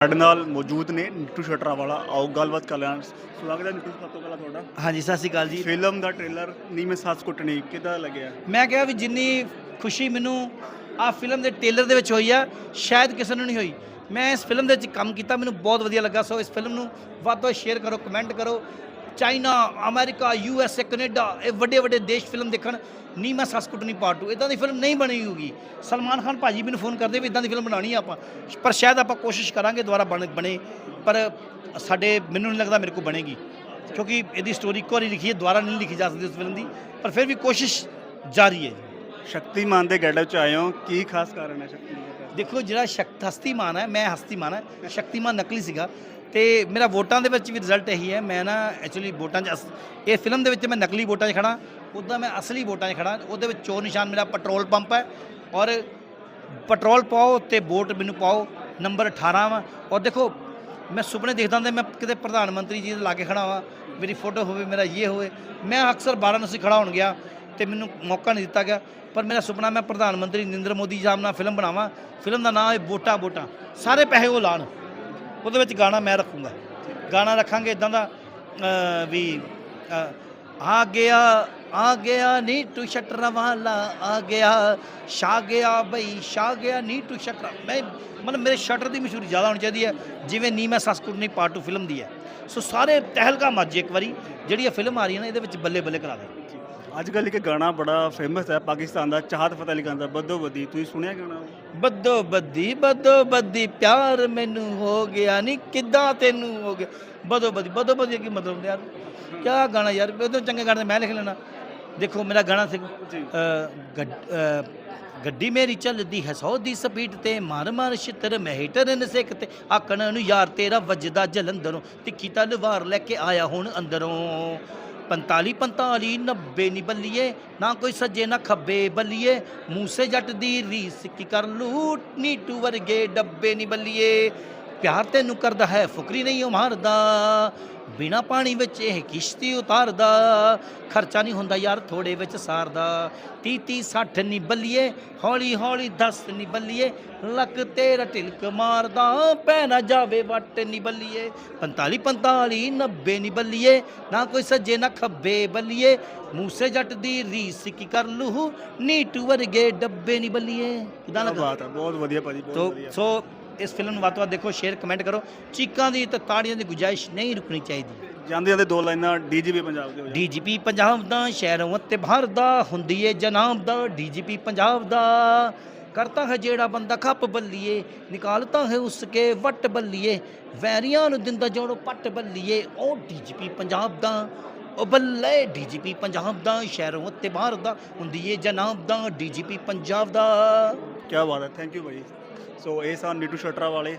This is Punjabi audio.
ਸਾਡੇ ਨਾਲ ਮੌਜੂਦ ਨੇ ਨੀਟੂ ਸ਼ਟਰਾ ਵਾਲਾ। ਆਓ ਗੱਲਬਾਤ ਕਰ ਲੈਣ। ਸਵਾਗਤ ਹੈ ਨੀਟੂ ਸਭ ਤੋਂ ਪਹਿਲਾਂ ਤੁਹਾਡਾ। ਹਾਂਜੀ ਸਤਿ ਸ਼੍ਰੀ ਅਕਾਲ ਜੀ। ਫਿਲਮ ਦਾ ਟ੍ਰੇਲਰ ਨੀ ਮੈਂ ਸੱਸ ਕੁੱਟਣੀ ਕਿਦਾਂ ਲੱਗਿਆ? ਮੈਂ ਕਿਹਾ ਵੀ ਜਿੰਨੀ ਖੁਸ਼ੀ ਮੈਨੂੰ ਆ ਫਿਲਮ ਦੇ ਟੇਲਰ ਦੇ ਵਿੱਚ ਹੋਈ ਆ ਸ਼ਾਇਦ ਕਿਸੇ ਨੂੰ ਨਹੀਂ ਹੋਈ। ਮੈਂ ਇਸ ਫਿਲਮ ਦੇ ਵਿੱਚ ਕੰਮ ਕੀਤਾ ਮੈਨੂੰ ਬਹੁਤ ਵਧੀਆ ਲੱਗਾ। ਸੋ ਇਸ ਫਿਲਮ ਨੂੰ ਵੱਧ ਤੋਂ ਸ਼ੇਅਰ ਕਰੋ ਕਮੈਂਟ ਕਰੋ। China America U S A Canada ਇਹ ਵੱਡੇ ਵੱਡੇ ਦੇਸ਼ ਫਿਲਮ ਦੇਖਣ ਨੀ ਮੈਂ ਸੱਸ ਕੁੱਟਣੀ ਪਾਰਟ 2 ਇਦਾਂ ਦੀ ਫਿਲਮ ਨਹੀਂ ਬਣੀ ਹੋਊਗੀ। ਸਲਮਾਨ ਖਾਨ ਭਾਜੀ ਮੈਨੂੰ ਫੋਨ ਕਰਦੇ ਵੀ ਇਦਾਂ ਦੀ ਫਿਲਮ ਬਣਾਉਣੀ ਆ ਆਪਾਂ। ਪਰ ਸ਼ਾਇਦ ਆਪਾਂ ਕੋਸ਼ਿਸ਼ ਕਰਾਂਗੇ ਦੁਬਾਰਾ ਬਣ ਬਣੇ। ਪਰ ਸਾਡੇ ਮੈਨੂੰ ਨਹੀਂ ਲੱਗਦਾ ਮੇਰੇ ਕੋਲ ਬਣੇਗੀ। ਕਿਉਂਕਿ ਇਹਦੀ ਸਟੋਰੀ ਇੱਕ ਵਾਰੀ ਲਿਖੀ ਹੈ ਦੁਬਾਰਾ ਨਹੀਂ ਲਿਖੀ ਜਾ ਸਕਦੀ ਉਸ ਫਿਲਮ ਦੀ। ਪਰ ਫਿਰ ਵੀ ਕੋਸ਼ਿਸ਼ ਜਾਰੀ ਹੈ। ਸ਼ਕਤੀਮਾਨ ਦੇ ਗੈਟਅਪ ਚ ਆਏ ਹੋ। ਕੀ ਖਾਸ ਕਾਰਨ ਹੈ ਸ਼ਕਤੀਮਾਨ ਦਾ? ਦੇਖੋ ਜਿਹੜਾ ਸ਼ਕਤ ਹਸਤੀਮਾਨ ਹੈ ਮੈਂ ਹਸਤੀਮਾਨ ਹੈ। ਸ਼ਕਤੀਮਾਨ ਨਕਲੀ ਸੀਗਾ। ਤੇ ਮੇਰਾ ਵੋਟਾਂ ਦੇ ਵਿੱਚ ਵੀ ਰਿਜ਼ਲਟ ਇਹੀ ਹੈ। ਮੈਂ ਨਾ ਐਕਚੁਅਲੀ ਵੋਟਾਂ 'ਚ ਅਸ- ਇਹ ਫਿਲਮ ਦੇ ਵਿੱਚ ਮੈਂ ਨਕਲੀ ਵੋਟਾਂ 'ਚ ਖੜਾ। ਉੱਦਾਂ ਮੈਂ ਅਸਲੀ ਵੋਟਾਂ 'ਚ ਖੜਾ। ਉਹਦੇ ਵਿੱਚ ਚੋਰ ਨਿਸ਼ਾਨ ਮੇਰਾ ਪੈਟਰੋਲ ਪੰਪ ਹੈ ਔਰ ਪੈਟਰੋਲ ਪਾਓ ਤੇ ਵੋਟ ਮੈਨੂੰ ਪਾਓ, ਨੰਬਰ 18 ਵਾ। ਔਰ ਦੇਖੋ, ਮੈਂ ਸੁਪਨੇ ਦੇਖਦਾ ਹੁੰਦਾ, ਮੈਂ ਕਿਤੇ ਪ੍ਰਧਾਨ ਮੰਤਰੀ ਜੀ ਦੇ ਲਾਗੇ ਖੜਾ ਵਾਂ, ਮੇਰੀ ਫੋਟੋ ਹੋਵੇ, ਮੇਰਾ ਇਹ ਹੋਵੇ। ਮੈਂ ਅਕਸਰ ਵਾਰਾਣਸੀ ਖੜਾ ਹੋਣ ਗਿਆ ਤੇ ਮੈਨੂੰ ਮੌਕਾ ਨਹੀਂ ਦਿੱਤਾ ਗਿਆ। ਪਰ ਮੇਰਾ ਸੁਪਨਾ, ਮੈਂ ਪ੍ਰਧਾਨ ਮੰਤਰੀ ਨਰਿੰਦਰ ਮੋਦੀ ਸਾਹਿਬ ਨਾਲ ਫਿਲਮ ਬਣਾਵਾਂ। ਫਿਲਮ ਦਾ ਨਾਮ ਹੈ ਵੋਟਾਂ ਵੋਟਾਂ ਸਾਰੇ ਪੈਸੇ ਉਹ ਲਾਣ। ਉਹਦੇ ਵਿੱਚ ਗਾਣਾ ਮੈਂ ਰੱਖੂੰਗਾ। ਗਾਣਾ ਰੱਖਾਂਗੇ ਇਦਾਂ ਦਾ ਵੀ ਆ ਗਿਆ ਆ ਗਿਆ ਨੀ ਟੂ ਸ਼ਟਰ ਵਾਲਾ, ਆ ਗਿਆ, ਛਾ ਗਿਆ ਬਈ, ਛਾ ਗਿਆ ਨੀ ਟੂ ਸ਼ਟਰ ਮੈਂ, ਮਤਲਬ ਮੇਰੇ ਸ਼ਟਰ ਦੀ ਮਸ਼ਹੂਰੀ ਜ਼ਿਆਦਾ ਹੋਣੀ ਚਾਹੀਦੀ ਹੈ, ਜਿਵੇਂ ਨੀ ਮੈਂ ਸੱਸ ਕੁੱਟਣੀ ਪਾਰਟ 2 ਫਿਲਮ ਦੀ ਹੈ। ਸੋ ਸਾਰੇ ਤਹਿਲਕਾ ਮੱਜ ਇੱਕ ਵਾਰੀ, ਜਿਹੜੀ ਇਹ ਫਿਲਮ ਆ ਰਹੀ ਹੈ ਨਾ, ਇਹਦੇ ਵਿੱਚ ਬੱਲੇ ਬੱਲੇ ਕਰਾ ਦੇ। ਅੱਜ ਕੱਲ੍ਹ ਇੱਕ ਗਾਣਾ ਬੜਾ ਫੇਮਸ ਹੈ ਪਾਕਿਸਤਾਨ ਦਾ ਚਾਹਤ ਫਤਿਹ ਅਲੀ ਖਾਨ ਦਾ ਬੱਦੋ ਬੱਦੀ ਤੁਸੀਂ ਸੁਣਿਆ ਗਾਣਾ? ਬੱਦੋ ਬੱਦੀ ਬੱਦੋ ਬੱਦੀ ਪਿਆਰ ਮੈਨੂੰ ਹੋ ਗਿਆ ਨਹੀਂ ਕਿੱਦਾਂ ਤੈਨੂੰ ਹੋ ਗਿਆ? ਬੱਦੋ ਬੱਦੀ ਬੱਦੋ ਬੱਦੀ ਕੀ ਮਤਲਬ ਹੁੰਦਾ ਯਾਰ? ਕਿਆ ਗਾਣਾ ਯਾਰ? ਉਹਦੋਂ ਚੰਗੇ ਗਾਣੇ ਮੈਂ ਲਿਖ ਲੈਣਾ ਦੇਖੋ ਮੇਰਾ ਗਾਣਾ ਸੀ ਗੱਡ- ਮੇਰੀ ਚੱਲਦੀ ਹੈ 100 ਦੀ ਸਪੀਡ ਤੇ ਮਾਰ ਮਾਰ ਛਿੱਤਰ ਮੈਂ ਹੀਟਰ ਨਸਿਕ ਤੇ ਆਕਣ ਨੂੰ ਯਾਰ ਤੇਰਾ ਵੱਜਦਾ ਜਲੰਧਰੋਂ ਤਿੱਖੀ ਤਲਵਾਰ ਲੈ ਕੇ ਆਇਆ ਹੁਣ ਅੰਦਰੋਂ। 45 45 90 ਨੀ ਬੱਲੀਏ, ਨਾ ਕੋਈ ਸੱਜੇ, ਨਾ ਖੱਬੇ ਬੱਲੀਏ। ਮੂਸੇ ਜੱਟ ਦੀ ਰੀਸ ਕੀ ਕਰ ਲੂਟ, ਨੀਟੂ ਵਰਗੇ ਡੱਬੇ ਨੀ ਬੱਲੀਏ। ਪਿਆਰ ਤੈਨੂੰ ਕਰਦਾ ਹੈ ਫੁਕਰੀ ਨਹੀਂ ਉਹ ਮਾਰਦਾ। ਬਿਨਾ ਪਾਣੀ ਵਿੱਚ ਇਹ ਕਿਸ਼ਤੀ ਉਤਾਰਦਾ। ਖਰਚਾ ਨਹੀਂ ਹੁੰਦਾ ਯਾਰ ਥੋੜੇ ਵਿੱਚ ਸਾਰਦਾ। 30 30 60 ਨਹੀਂ ਬੱਲੀਏ ਹੌਲੀ ਹੌਲੀ ਦੱਸ ਨਹੀਂ ਬੱਲੀਏ ਲੱਕ ਤੇਰਾ ਢਿਲਕ ਮਾਰਦਾ। ਪੈ ਨਾ ਜਾਵੇ ਵੱਟ ਨਹੀਂ ਬੱਲੀਏ 45 45 90 ਨਹੀਂ ਬੱਲੀਏ ਨਾ ਕੋਈ ਸੱਜੇ ਨਾ ਖੱਬੇ ਬੱਲੀਏ। ਮੂਸੇ ਜੱਟ ਦੀ ਰੀਸ ਕੀ ਕਰ ਲੂ ਨੀਟੂ ਵਰਗੇ ਡੱਬੇ ਨਹੀਂ ਬੱਲੀਏ ਕਿਦਾਂ ਲੱਗਾ? ਬਹੁਤ ਵਧੀਆ ਭਾਜੀ ਬਹੁਤ ਵਧੀਆ। ਸੋ ਇਸ ਫਿਲਮ ਨੂੰ ਵੱਧ ਤੋਂ ਵੱਧ ਦੇਖੋ ਸ਼ੇਅਰ ਕਮੈਂਟ ਕਰੋ। ਚੀਕਾਂ ਦੀ ਤੇ ਤਾੜੀਆਂ ਦੀ ਗੁਜਾਇਸ਼ ਨਹੀਂ ਰੁਕਣੀ ਚਾਹੀਦੀ। ਜਾਂਦੇ ਜਾਂਦੇ ਦੋ ਲਾਈਨਾਂ ਡੀਜੀਪੀ ਪੰਜਾਬ ਦੇ ਹੋ ਜਾਣ। ਡੀਜੀਪੀ ਪੰਜਾਬ ਦਾ ਸ਼ਹਿਰੋਂ ਅਤੇ ਬਾਹਰ ਦਾ ਹੁੰਦੀ ਏ ਜਨਾਬ ਦਾ। ਡੀਜੀਪੀ ਪੰਜਾਬ ਦਾ ਕਰਤਾ ਹੈ ਜਿਹੜਾ ਬੰਦਾ ਖੱਪ ਬੱਲੀਏ ਨਿਕਾਲਤਾ ਹੈ ਉਸਕੇ ਵੱਟ ਬੱਲੀਏ। ਵੈਰੀਆਂ ਨੂੰ ਦਿੰਦਾ ਜੋੜੋ ਪੱਟ ਬੱਲੀਏ ਉਹ ਡੀਜੀਪੀ ਪੰਜਾਬ ਦਾ। ਉਹ ਬੱਲੇ ਡੀਜੀਪੀ ਪੰਜਾਬ ਦਾ ਸ਼ਹਿਰੋਂ ਅਤੇ ਬਾਹਰ ਦਾ ਹੁੰਦੀ ਏ ਜਨਾਬ ਦਾ। ਡੀਜੀਪੀ ਪੰਜਾਬ ਦਾ। ਕਿਆ ਬਾਤ ਹੈ ਥੈਂਕ ਯੂ ਭਾਜੀ ਸੋ ਇਹ ਸਨ ਨੀਟੂ ਸ਼ਟਰਾ ਵਾਲੇ।